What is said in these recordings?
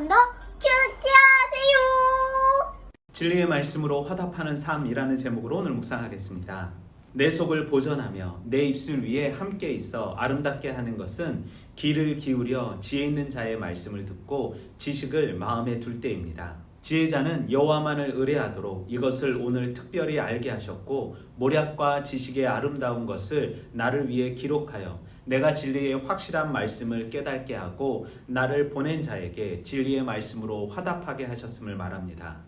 번더 큐티하세요. 진리의 말씀으로 화답하는 삶이라는 제목으로 오늘 묵상하겠습니다. 내 속을 보존하며 내 입술 위에 함께 있어 아름답게 하는 것은 귀를 기울여 지혜 있는 자의 말씀을 듣고 지식을 마음에 둘 때입니다. 지혜자는 여호와만을 의뢰하도록 이것을 오늘 특별히 알게 하셨고 모략과 지식의 아름다운 것을 나를 위해 기록하여 내가 진리의 확실한 말씀을 깨닫게 하고 나를 보낸 자에게 진리의 말씀으로 화답하게 하셨음을 말합니다.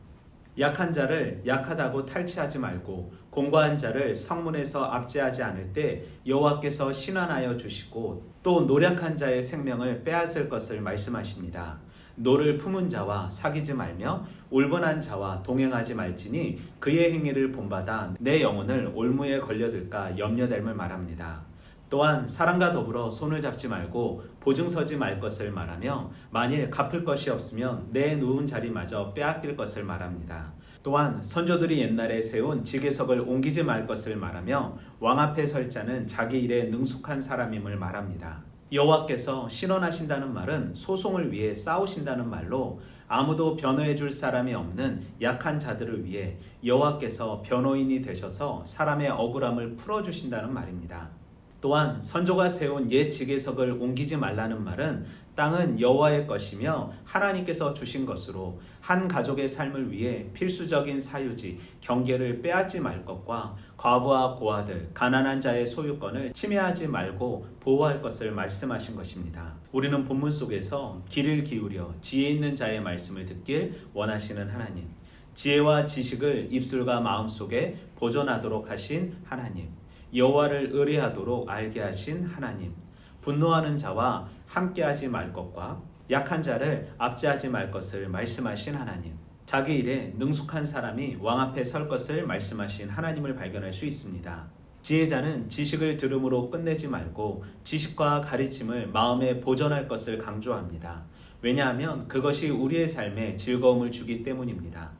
약한 자를 약하다고 탈취하지 말고 공고한 자를 성문에서 압제하지 않을 때 여호와께서 신원하여 주시고 또 노력한 자의 생명을 빼앗을 것을 말씀하십니다. 노를 품은 자와 사귀지 말며 울분한 자와 동행하지 말지니 그의 행위를 본받아 내 영혼을 올무에 걸려들까 염려됨을 말합니다. 또한 사람과 더불어 손을 잡지 말고 보증 서지 말 것을 말하며 만일 갚을 것이 없으면 내 누운 자리마저 빼앗길 것을 말합니다. 또한 선조들이 옛날에 세운 지계석을 옮기지 말 것을 말하며 왕 앞에 설 자는 자기 일에 능숙한 사람임을 말합니다. 여호와께서 신원하신다는 말은 소송을 위해 싸우신다는 말로 아무도 변호해 줄 사람이 없는 약한 자들을 위해 여호와께서 변호인이 되셔서 사람의 억울함을 풀어 주신다는 말입니다. 또한 선조가 세운 옛 지계석을 옮기지 말라는 말은 땅은 여호와의 것이며 하나님께서 주신 것으로 한 가족의 삶을 위해 필수적인 사유지 경계를 빼앗지 말 것과 과부와 고아들 가난한 자의 소유권을 침해하지 말고 보호할 것을 말씀하신 것입니다. 우리는 본문 속에서 귀를 기울여 지혜 있는 자의 말씀을 듣길 원하시는 하나님 지혜와 지식을 입술과 마음 속에 보존하도록 하신 하나님 여호와를 의뢰하도록 알게 하신 하나님, 분노하는 자와 함께하지 말 것과 약한 자를 압제하지 말 것을 말씀하신 하나님, 자기 일에 능숙한 사람이 왕 앞에 설 것을 말씀하신 하나님을 발견할 수 있습니다. 지혜자는 지식을 들음으로 끝내지 말고 지식과 가르침을 마음에 보존할 것을 강조합니다. 왜냐하면 그것이 우리의 삶에 즐거움을 주기 때문입니다.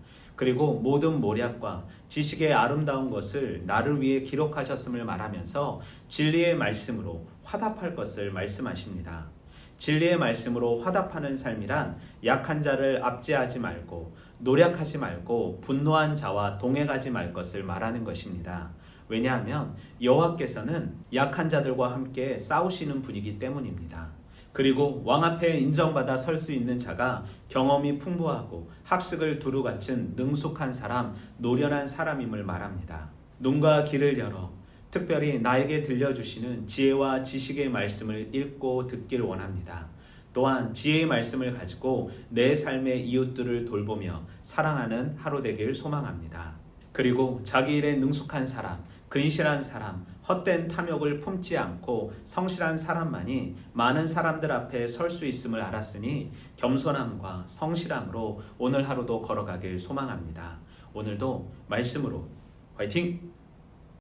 그리고 모든 모략과 지식의 아름다운 것을 나를 위해 기록하셨음을 말하면서 진리의 말씀으로 화답할 것을 말씀하십니다. 진리의 말씀으로 화답하는 삶이란 약한 자를 압제하지 말고 노력하지 말고 분노한 자와 동행하지 말 것을 말하는 것입니다. 왜냐하면 여호와께서는 약한 자들과 함께 싸우시는 분이기 때문입니다. 그리고 왕 앞에 인정받아 설 수 있는 자가 경험이 풍부하고 학식을 두루 갖춘 능숙한 사람, 노련한 사람임을 말합니다. 눈과 귀를 열어 특별히 나에게 들려주시는 지혜와 지식의 말씀을 읽고 듣길 원합니다. 또한 지혜의 말씀을 가지고 내 삶의 이웃들을 돌보며 사랑하는 하루 되길 소망합니다. 그리고 자기 일에 능숙한 사람, 근실한 사람, 헛된 탐욕을 품지 않고 성실한 사람만이 많은 사람들 앞에 설 수 있음을 알았으니 겸손함과 성실함으로 오늘 하루도 걸어가길 소망합니다. 오늘도 말씀으로 화이팅!